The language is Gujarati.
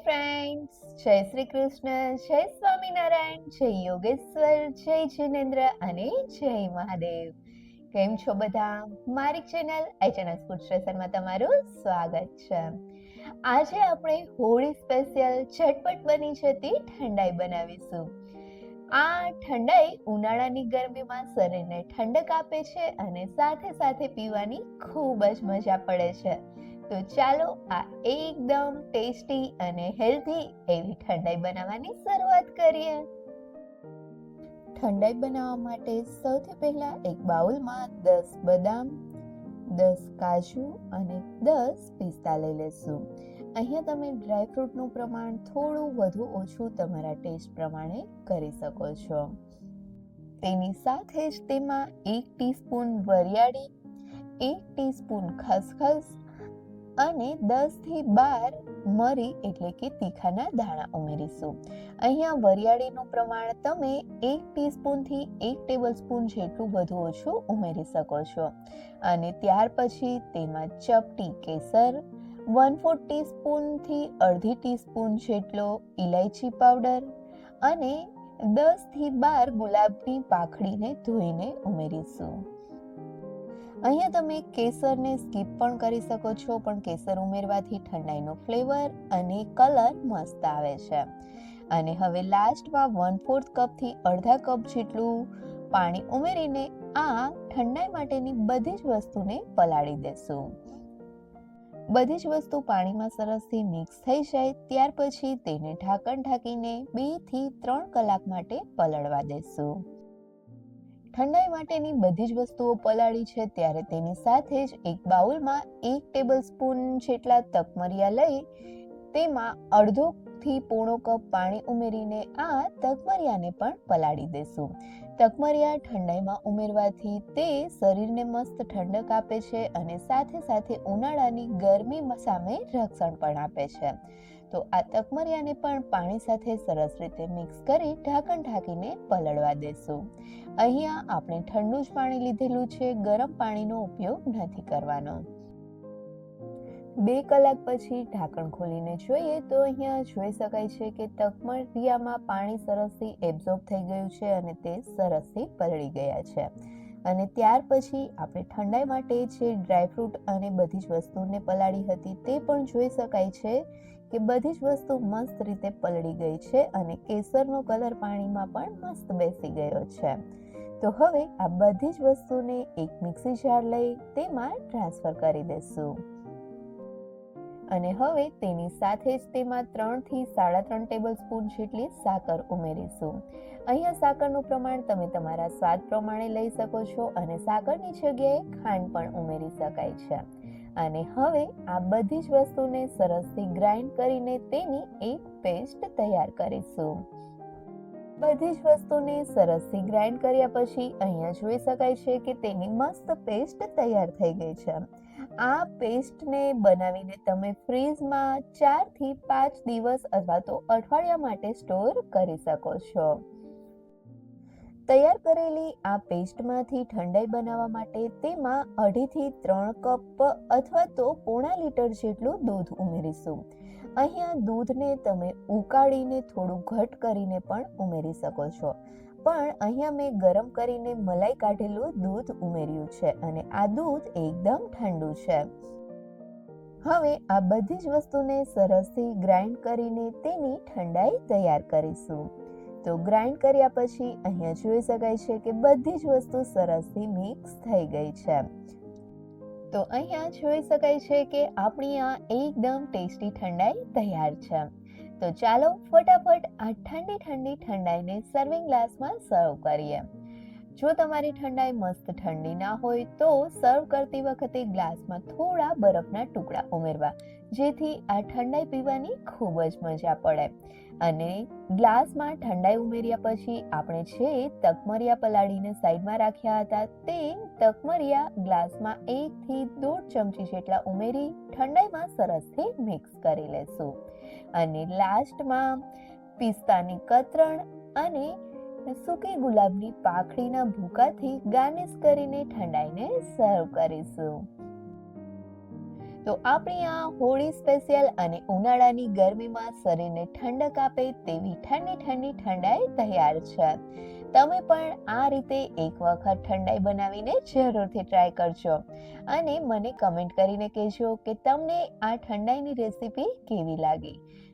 જય શ્રી કૃષ્ણ, જય સ્વામિનારાયણ, જય યોગેશ્વર, જય જિનેન્દ્ર અને જય મહાદેવ. કેમ છો બધા? મારી ચેનલ એચએનએસ ફૂડ સ્ટેશનમાં તમારું સ્વાગત છે. આજે આપણે હોળી સ્પેશિયલ ઝટપટ બની જતી ઠંડાઈ બનાવીશું. આ ઠંડાઈ ઉનાળાની ગરમીમાં શરીરને ઠંડક આપે છે અને સાથે સાથે પીવાની ખૂબ જ મજા પડે છે. તો ચાલો આ એકદમ ટેસ્ટી અને હેલ્ધી એવી ઠંડાઈ બનાવવાની શરૂઆત કરીએ. ઠંડાઈ બનાવવા માટે સૌથી પહેલા એક બાઉલમાં દસ બદામ, દસ કાજુ અને દસ પિસ્તા લઈ લેશું. અહીંયા તમે ડ્રાયફ્રૂટનું પ્રમાણ થોડું વધુ ઓછું તમારા ટેસ્ટ પ્રમાણે કરી શકો છો. તેની સાથે જ તેમાં એક ટીસ્પૂન વરિયાળી, એક ટીસ્પૂન ખસખસ અને દસથી બાર મરી એટલે કે તીખાના દાણા ઉમેરીશું. અહીંયા વરિયાળીનું પ્રમાણ તમે એક ટીસ્પૂનથી એક ટેબલ સ્પૂન જેટલું વધુ ઓછું ઉમેરી શકો છો. અને ત્યાર પછી તેમાં ચપટી કેસર વન ફોર ટીસ્પૂનથી અડધી ટીસ્પૂન જેટલો ઇલાયચી પાવડર અને દસથી બાર ગુલાબની પાખડીને ધોઈને ઉમેરીશું. અહીંયા તમે કેસરને સ્કીપ પણ કરી શકો છો, પણ કેસર ઉમેરવાથી ઠંડાઈનો ફ્લેવર અને કલર મસ્ત આવે છે. અને હવે લાસ્ટમાં વન ફોર્થ કપથી અડધા કપ જેટલું પાણી ઉમેરીને આ ઠંડાઈ માટેની બધી જ વસ્તુને પલાળી દેશું. બધી જ વસ્તુ પાણીમાં સરસથી મિક્સ થઈ જાય, ત્યાર પછી તેને ઢાંકણ ઢાંકીને બેથી ત્રણ કલાક માટે પલળવા દેશું. ઠંડાઈ માટેની બધી જ વસ્તુઓ પલાળી છે, ત્યારે તેની સાથે જ એક બાઉલમાં એક ટેબલ સ્પૂન જેટલા તકમરિયા લઈ તેમાં અડધો થી પોણો કપ પાણી ઉમેરીને આ તકમરિયાને પણ પલાળી દેશું. તકમરિયા ઠંડાઈમાં ઉમેરવાથી તે શરીરને મસ્ત ઠંડક આપે છે અને સાથે સાથે ઉનાળાની ગરમી સામે રક્ષણ પણ આપે છે. તો આ તકમરિયાને પણ પાણી સાથે સરસ રીતે મિક્સ કરી ઢાંકણ ઢાંકીને પલળવા દેશું. અહીંયા આપણે ઠંડુ જ પાણી લીધેલું છે, ગરમ પાણીનો ઉપયોગ નથી કરવાનો. બે કલાક પછી ઢાંકણ ખોલીને જોઈએ તો અહીંયા જોઈ શકાય છે કે તકમરિયામાં પાણી સરસથી એબ્ઝોર્બ થઈ ગયું છે અને તે સરસથી પલળી ગયા છે. અને ત્યાર પછી આપણે ઠંડાઈ માટે જે ડ્રાયફ્રૂટ અને બધી જ વસ્તુને પલાળી હતી તે પણ જોઈ શકાય છે કે બધી જ વસ્તુ મસ્ત રીતે પલળી ગઈ છે અને કેસરનો કલર પાણીમાં પણ મસ્ત બેસી ગયો છે. તો હવે આ બધી જ વસ્તુને એક મિક્સી જાર લઈ તેમાં ટ્રાન્સફર કરી દેશું. અને હવે તેની સાથે જ તેમાં ત્રણથી સાડા ત્રણ ટેબલ સ્પૂન જેટલી સાકર ઉમેરીશું. અહીંયા સાકરનું પ્રમાણ તમે તમારા સ્વાદ પ્રમાણે લઈ શકો છો અને સાકરની જગ્યાએ ખાંડ પણ ઉમેરી શકાય છે. અને હવે આ બધી જ વસ્તુને સરસથી ગ્રાઇન્ડ કરીને તેની એક પેસ્ટ તૈયાર કરીશું. બધી જ વસ્તુને સરસથી ગ્રાઇન્ડ કર્યા પછી અહીંયા જોઈ શકાય છે કે તેની મસ્ત પેસ્ટ તૈયાર થઈ ગઈ છે. આ પેસ્ટને બનાવીને તમે ફ્રીઝમાં ચારથી પાંચ દિવસ અથવા તો અઠવાડિયા માટે સ્ટોર કરી શકો છો. તૈયાર કરેલી આ પેસ્ટમાંથી ઠંડાઈ બનાવવા માટે તેમાં અઢીથી ત્રણ કપ અથવા તો પોણા લીટર જેટલું દૂધ ઉમેરીશું. અહીંયા દૂધને તમે ઉકાળીને થોડું ઘટ કરીને પણ ઉમેરી શકો છો. પણ અહીંયા મેં ગરમ કરીને મલાઈ કાઢેલું દૂધ ઉમેર્યું છે અને આ દૂધ એકદમ ઠંડુ છે. હવે આ બધી જ વસ્તુને સરસથી ગ્રાઇન્ડ કરીને તેની ઠંડાઈ તૈયાર કરીશું. તો ગ્રાઇન્ડ કર્યા પછી અહીંયા જોઈ શકાય છે કે બધી જ વસ્તુ સરસથી મિક્સ થઈ ગઈ છે. તો અહીંયા જોઈ શકાય છે કે આપણી આ એકદમ ટેસ્ટી ઠંડાઈ તૈયાર છે. તો ચાલો ફટાફટ આ ઠંડી ઠંડી ઠંડાઈને સર્વિંગ ગ્લાસમાં સર્વ કરીએ. જો તમારી ઠંડાઈ મસ્ત ઠંડી ના હોય તો સર્વ કરતી વખતે ગ્લાસમાં થોડા બરફના ટુકડા ઉમેરવા, જેથી આ ઠંડાઈ પીવાની ખૂબ જ મજા પડે. અને ગ્લાસમાં ઠંડાઈ ઉમેર્યા પછી આપણે જે તકમરિયા પલાળીને સાઈડમાં રાખ્યા હતા તે તકમરિયા ગ્લાસમાં એકથી દોઢ ચમચી જેટલા ઉમેરી ઠંડાઈમાં સરસથી મિક્સ કરી લેશું. અને લાસ્ટમાં પિસ્તાની કતરણ અને સૂકી ગુલાબની પાખડીના ભૂકાથી ગાર્નિશ કરીને ઠંડાઈને સર્વ કરીશું. તો આપણી આ હોળી સ્પેશિયલ અને ઉનાળાની ગરમીમાં શરીરને ઠંડક આપે તેવી ઠંડી ઠંડી ઠંડાઈ તૈયાર છે. તમે પણ આ રીતે એક વખત ઠંડાઈ બનાવીને જરૂરથી ટ્રાય કરજો. અને મને કમેન્ટ કરીને કહેજો કે તમને આ ઠંડાઈની રેસીપી કેવી લાગી?